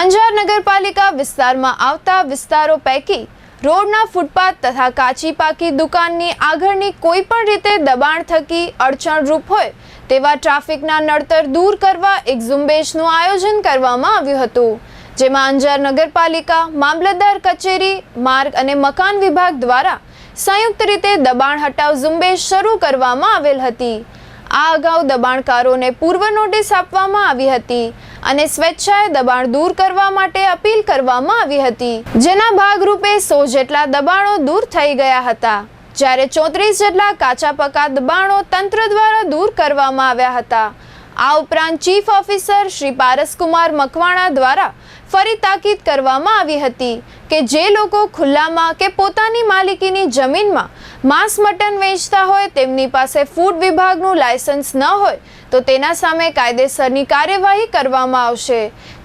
અંજાર નગરપાલિકા વિસ્તારમાં આવતા વિસ્તારો પૈકી રોડના ફૂટપાથ તથા કાચી પાકી દુકાનની આગળની કોઈ પણ રીતે દબાણ થકી અડચણરૂપ હોય તેવા ટ્રાફિકના નડતર દૂર કરવા એક ઝુંબેશનું આયોજન કરવામાં આવ્યું હતું, જેમાં અંજાર નગરપાલિકા, મામલતદાર કચેરી, માર્ગ અને મકાન વિભાગ દ્વારા સંયુક્ત રીતે દબાણ હટાવ ઝુંબેશ શરૂ કરવામાં આવેલ હતી. આ અગાઉ દબાણકારોને પૂર્વ નોટિસ આપવામાં આવી હતી અને સ્વેચ્છાએ દબાણ દૂર કરવા માટે અપીલ કરવામાં આવી હતી. જેના ભાગરૂપે સો જેટલા દબાણો દૂર થઈ ગયા હતા. જ્યારે ચોત્રીસ જેટલા કાચા પકા દબાણો તંત્ર દ્વારા દૂર કરવામાં આવ્યા હતા. આ ઉપરાંત ચીફ ઓફિસર શ્રી પારસકુમાર મકવાણા દ્વારા ફરી તાકીદ કરવામાં આવી હતી કે જે લોકો ખુલ્લામાં કે પોતાની માલિકીની જમીનમાં માંસ મટન વેચતા હોય, તેમની પાસે ફૂડ વિભાગનું લાયસન્સ ન હોય, તો તેના સામે કાયદેસરની કાર્યવાહી કરવામાં આવશે.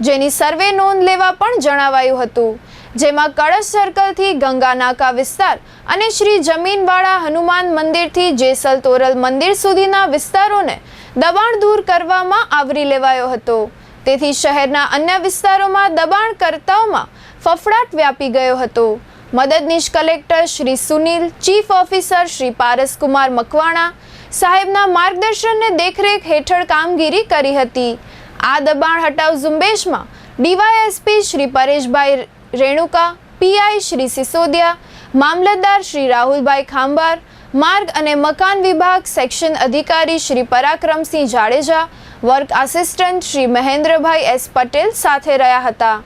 જેની સર્વે નોંધ લેવા પણ જણાવાયું હતું. જેમાં કળશ સર્કલથી ગંગા નાકા વિસ્તાર અને શ્રી જમીનવાળા હનુમાન મંદિરથી જેસલ તોરલ મંદિર સુધીના વિસ્તારોને દબાણ દૂર કરવામાં આવરી લેવાયો હતો. તેથી શહેરના અન્ય વિસ્તારોમાં દબાણકર્તાઓમાં ફફડાટ વ્યાપી ગયો હતો. મદદનીશ collector Shri Sunil, chief officer Shri Paraskumar Makwana સાહેબના માર્ગદર્શનને દેખરેખ હેઠળ કામગીરી કરી હતી. આ દબાણ હટાવ ઝુંબેશમાં ડીવાયએસપી શ્રી પરેશભાઈ રેણુકા, પીઆઈ શ્રી સિસોદિયા, મામલતદાર શ્રી રાહુલભાઈ ખાંબાર માર્ગ અને મકાન વિભાગ સેક્શન અધિકારી Shri Parakramsinh Jadeja, work assistant Shri Mahendrabhai S Patel સાથે રહ્યા હતા.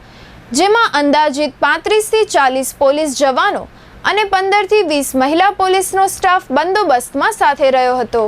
જેમાં અંદાજિત પાંત્રીસથી ચાલીસ પોલીસ જવાનો અને પંદરથી વીસ મહિલા પોલીસનો સ્ટાફ બંદોબસ્તમાં સાથે રહ્યો હતો.